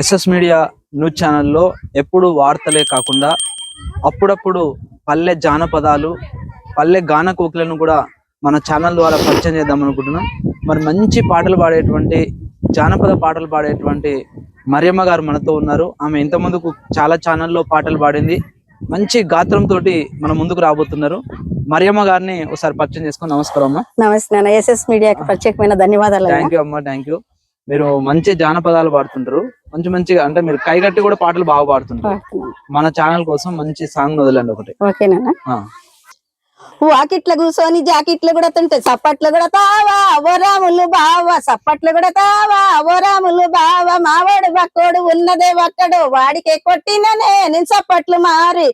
SS media news ఛానల్లో ఎప్పుడు వార్తలే కాకుండా అప్పుడప్పుడు పల్లె జానపదాలు పల్లె గాన కోకిలను కూడా మన ఛానల్ ద్వారా పరిచయం చేద్దాం అనుకుంటున్నాం. మరి మంచి పాటలు పాడేటువంటి జానపద పాటలు పాడేటువంటి మరియమ్మ గారు మనతో ఉన్నారు. ఆమె ఇంత ముందుకు చాలా ఛానల్లో పాటలు పాడింది. మంచి గాత్రంతో మన ముందుకు రాబోతున్నారు. మరియమ్మ గారిని ఒకసారి పరిచయం చేసుకొని నమస్కారం అమ్మా. నమస్తే ఎస్ఎస్ మీడియాకి ప్రత్యేకమైన ధన్యవాదాలు. థ్యాంక్ యూ అమ్మా థ్యాంక్ యూ మీరు మంచి జానపదాలు పాడుతుంటారు. మంచి మంచిగా అంటే మీరు కైగట్టి కూడా పాటలు బాగా పాడుతుంటారు. మన ఛానల్ కోసం మంచి సాంగ్ వదలండి ఒకటి ఓకేనా. వాకిట్ల కూర్చొని జాకెట్లు కూడా తింటే చప్పట్లు కూడా తావా ఓ రాములు బావా చప్పట్లు కూడా తావా ఓ రాములు బావా మావాడు బక్కోడు ఉన్నదే ఒక్కడు వాడికే కొట్టిననే నేను చప్పట్లు మారి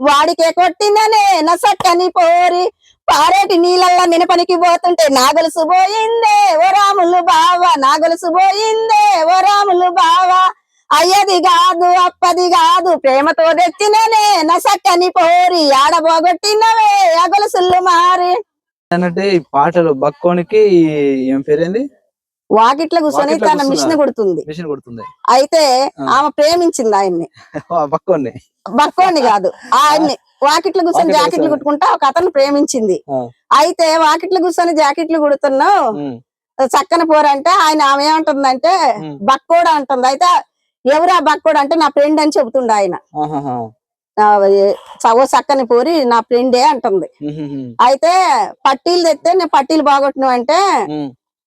వాడికే కొట్టిననే నా సక్కని పోరి పారేటి నీళ్ళల్లా నినపనికి పోతుంటే నాగలుసు పోయిందే ఓ రాములు బావా నాగలుసు పోయిందే ఓ రాములు బావా. అయ్యది కాదు అప్పది కాదు ప్రేమతో తెచ్చిననే నా సక్కని పోరి ఆడబోగొట్టినవే అగలుసులు మారి. ఏంటంటే ఈ పాటలు బక్కోనికి ఏం పేరేంది? వాకిట్ల కూర్చొని తన. మిషన్ కొడుతుంది మిషన్ కొడుతుంది అయితే ఆ. ఆమె ప్రేమించింది ఆయన్ని ఆ బక్కోని బక్కోని కాదు ఆయన్ని వాకిట్లు కూర్చొని జాకెట్లు. కుట్టుకుంటా ఒక అతను ప్రేమించింది ఆ. అయితే వాకిట్లు కూర్చొని జాకెట్లు కుడుతున్నావు చక్కన పోరంటే ఆయన ఆమె ఏమంటుందంటే. బక్కోడు అంటుంది అయితే ఎవరా బక్కోడు అంటే నా ఫ్రెండ్ అని చెబుతుండే ఆయన. ఆ, చవో చక్కని పోరి నా ఫ్రెండే అంటుంది. అయితే పట్టీలు తెస్తే నేను పట్టీలు బాగొట్టిన అంటే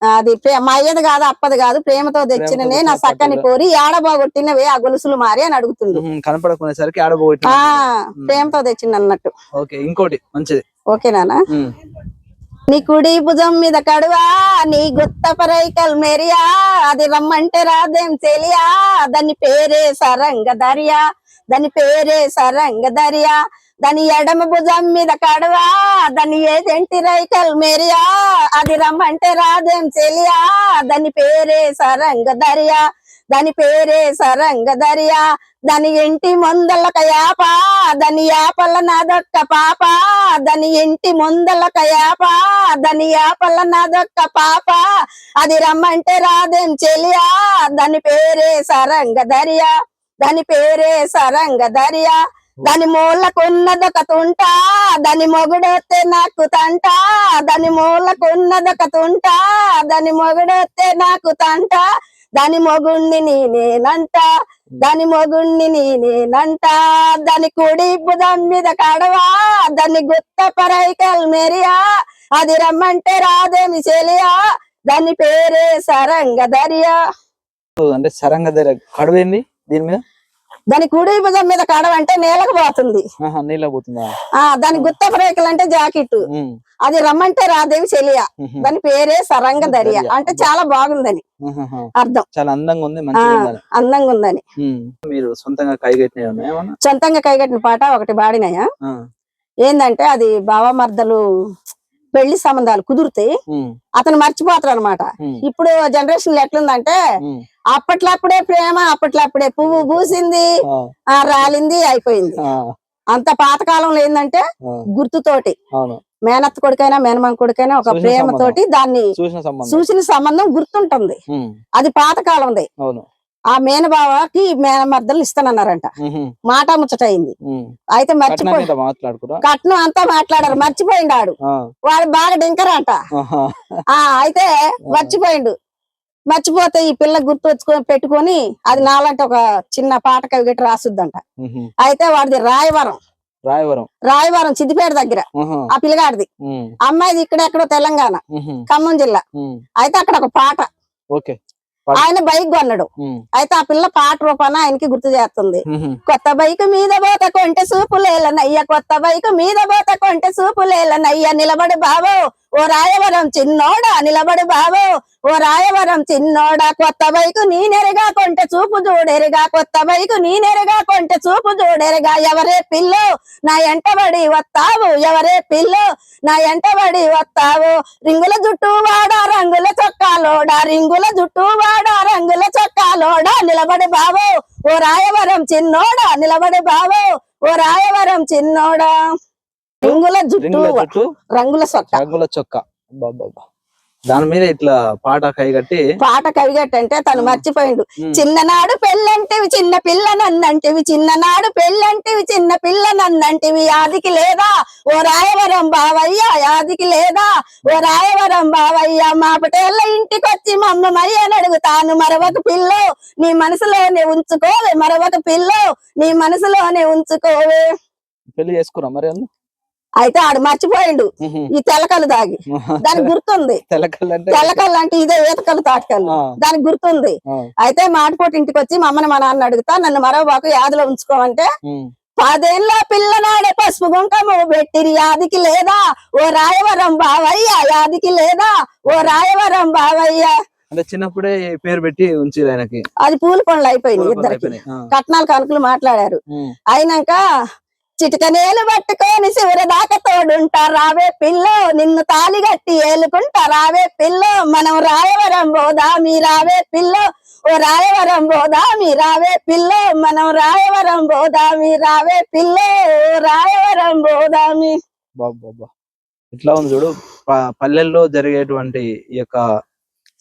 అది ప్రే- మా అయ్యది కాదు అప్పది కాదు ప్రేమతో తెచ్చిననే తెచ్చిన నా చక్కని పట్టీలు. పోరి ఏడ బాగొట్టినవే ఆ గొలుసులు మారి అని అడుగుతుండు. కనపడకునేసరికి ప్రేమతో తెచ్చిండు అన్నట్టు ఓకే ఇంకోటి మంచిది. ఓకేనా నీ కుడి భుజం మీద కడువా నీ గుత్త పరైకల్ మెరియా అది రమ్మంటే రాదేం తెలియా దాని పేరే సరంగ దర్యా దాని పేరే సరంగ దర్యా దాని ఎడమ భుజం మీద కడవా దాని ఏజెంటి రైకల్ మెరియా అది రమ్మంటే రాదేం తెలియా దాని పేరే సరంగ దరియా దాని పేరే సరంగ దరియా దాని ఇంటి ముందలక యాప దాని యాపల నాదొక్క పాప దాని ఇంటి ముందలక యాప దాని యాపల నాదొక్క పాప అది రమ్మంటే రాదేం చెలియా దాని పేరే సరంగ దరియా దాని పేరే సరంగ దరియా దాని మూలకున్నదొక తుంట దాని మొగుడొత్తే నాకు తంట దాని మూలకున్నదొక తుంట దాని మొగుడొత్తే నాకు తంట దాని మొగుణ్ణి నేనేనంట దాని మొగుణ్ణి నేనేనంట దాని కుడి బుధం మీద కడవా దాని గుత్త పరైకల్ మెరియా అది రమ్మంటే రాదేమి చెలియా దాని పేరే సరంగ దర్యా అంటే సరంగ దగ్గర కడవేంది దీని మీద? దాని కుడి భుజం మీద కడవ అంటే నేలకు పోతుంది. దాని గుత్త పరైకల్ అంటే జాకెట్ అది రమ్మంటే రాదేమి చెలియా దాని పేరే సరంగ దర్యా. అంటే చాలా బాగుందని. అర్థం. చాలా అందంగా ఉంది అందంగా ఉందని. మీరు సొంతంగా ఏమన్నా? సొంతంగా కైగట్టిన పాట ఒకటి పాడినాయా? ఏందంటే అది బావమర్దలు పెళ్ళి సంబంధాలు కుదురుతాయి ఉమ్, అతను మర్చిపోతారు అనమాట ఇప్పుడు జనరేషన్ ఎట్లుందంటే అప్పట్లప్పుడే ప్రేమ అప్పట్లప్పుడే పువ్వు పూసింది ఆ, రాలింది అయిపోయింది. అంత పాతకాలంలో ఏందంటే ఆ, గుర్తుతోటి మేనత్త కొడుకైనా మేనమామ కొడుకైనా ఒక ప్రేమతోటి దాన్ని చూసిన సంబంధం. గుర్తుంటుంది. అది పాతకాలంది. ఆ మేనబావకి మేనమర్దలు ఇస్తానన్నారంట. మాట ముచ్చట అయింది. ఉమ్. అయితే మర్చిపోయి కట్నం అంతా మాట్లాడారు. మర్చిపోయిండాడు ఆ, వాడు బాగా డింకరంట. ఆ అయితే మర్చిపోయిండు. మర్చిపోతే ఈ పిల్ల గుర్తు వచ్చుకొని పెట్టుకొని అది నాలంటే ఒక చిన్న పాట కవి గట్టి రాసుద్దంట. ఉహుం. అయితే వాడిది రాయవరం. రాయవరం. రాయవరం సిద్దిపేట దగ్గర. ఆ పిల్లగాడిది. అమ్మాయిది ఇక్కడెక్కడో తెలంగాణ ఖమ్మం జిల్లా. అయితే అక్కడ ఒక పాట. ఓకే. ఆయన బైక్ కొన్నాడు. అయితే ఆ పిల్ల పాట రూపాన ఆయనకి గుర్తు చేస్తుంది. కొత్త బైక్ మీద పోత కొంటె సూపులేలనయ్య కొత్త బైక్ మీద పోత కొంటె సూపులేలనయ్య నిలబడి బావో ఓ రాయవరం చిన్నోడా నిలబడి బావో ఓ రాయవరం చిన్నోడా. కొత్త బైకు నేనెరగా కొంటె చూపు చూడెరగా కొత్త బైకు నేనెరగా కొంటె చూపు చూడెరగా. ఎవరే పిల్లో నా ఎంటబడి వస్తావు ఎవరే పిల్లో నా ఎంటబడి వస్తావు. రింగుల జుట్టు వాడా రంగుల చొక్కాలోడా రింగుల జుట్టు వాడా నిలబడి బావో ఓ రాయవరం చిన్నోడా నిలబడి బావో ఓ రాయవరం చిన్నోడా. రింగుల జుట్టు. రింగుల చొక్కా రంగుల చొక్క. బాబా దాని మీద ఇట్లా పాట కైగట్టి పాట కవిగట్టంటే తను మర్చిపోయిండు. చిన్ననాడు పెళ్ళంటివి చిన్న పిల్ల నన్నంటివి చిన్ననాడు పెళ్ళంటివి చిన్న పిల్ల నన్నంటివి యాదికి లేదా? ఓ రాయవరం బావయ్య యాదికి లేదా? ఓ రాయవరం బావయ్య మా పటేళ్ళ ఇంటికొచ్చి మమ్మమయ్య అని అడుగుతాను. మరొక పిల్ల నీ మనసులోనే ఉంచుకోవే. మరొక పిల్ల నీ మనసులోనే ఉంచుకోవే. పెళ్ళి చేసుకురా మరి వాళ్ళు అయితే ఆడు మర్చిపోయిండు. ఈ తెలకలు దాగి దానికి గుర్తుంది. తెలకల్ అంటే తెల్లకల్లు అంటే ఇదే ఈతకల్లు తాటకల్లు దానికి గుర్తుంది. అయితే మాటపోటి ఇంటికి వచ్చి మమ్మల్ని మా నాన్న అడుగుతా నన్ను మరో బాకు యాదిలో ఉంచుకోమంటే పదేళ్ళ పిల్లనాడే పసుపు కుంకము పెట్టిరి యాదికి లేదా? ఓ రాయవరం బావయ్య యాదికి లేదా? ఓ రాయవరం బావయ్య. అంటే చిన్నప్పుడే పేరు పెట్టి ఉంచి ఆయనకి. అది పూల పనులు అయిపోయినాయి ఇద్దరికి. కట్నాలు కనుకలు మాట్లాడారు. అయినాక చిటికనేలు పట్టుకొని శివరి దాకా తోడుంటా రావే పిల్లో నిన్ను తాలి గట్టి ఏలుకుంటా రావే పిల్ల మనం రాయవరం పోదా మీ రావే పిల్లో ఓ రాయవరం పోదా మీ రావే పిల్ల మనం రాయవరం పోదా మీ రావే పిల్ల రాయవరం పోదా మీ. బాబా ఇట్లా ఉంది చూడు ప- పల్లెల్లో జరిగేటువంటి ఈ యొక్క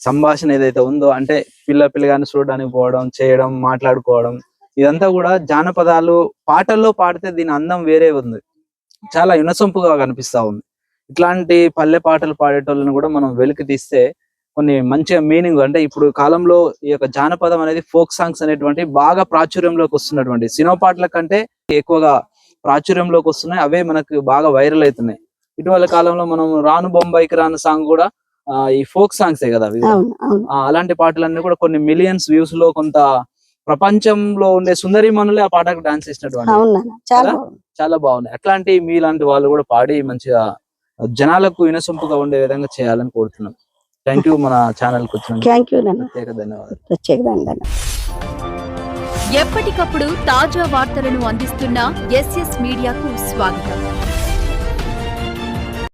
సంభాషణ ఏదైతే ఉందో అంటే పిల్ల పిల్లగాని చూడడానికి పోవడం చేయడం మాట్లాడుకోవడం ఇదంతా కూడా జానపదాలు పాటల్లో పాడితే దీని అందం వేరే ఉంది. చాలా వినసొంపుగా కనిపిస్తా ఉంది. ఇట్లాంటి పల్లె పాటలు పాడేటోళ్ళని కూడా మనం వెలికి తీస్తే కొన్ని మంచిగా మీనింగ్ అంటే ఇప్పుడు కాలంలో ఈ యొక్క జానపదం అనేది ఫోక్ సాంగ్స్ అనేటువంటి బాగా ప్రాచుర్యంలోకి వస్తున్నటువంటి సినిమా పాటల కంటే ఎక్కువగా ప్రాచుర్యంలోకి వస్తున్నాయి. అవే మనకు బాగా వైరల్ అవుతున్నాయి. ఇటీవల కాలంలో మనం రాను బొంబాయికి రాను సాంగ్ కూడా ఈ ఫోక్ సాంగ్సే కదా అవి అలాంటి పాటలన్నీ కూడా కొన్ని మిలియన్స్ వ్యూస్లో కొంత ప్రపంచంలో ఉండే సుందరి మనులే ఆ పాటకు డాన్స్ నాన్న చాలా? చాలా బాగుంది. అట్లాంటి మీలాంటి వాళ్ళు కూడా పాడి మంచిగా జనాలకు వినసొంపుగా ఉండే విధంగా చేయాలని కోరుతున్నాం. థ్యాంక్ యూ మన ఛానల్కి వచ్చిన థ్యాంక్ యూ నాన్న. ప్రత్యేక ధన్యవాదాలు. ప్రత్యేక దండన ఎప్పటికప్పుడు తాజా వార్తలను అందిస్తున్న ఎస్ఎస్ మీడియాకు స్వాగతం.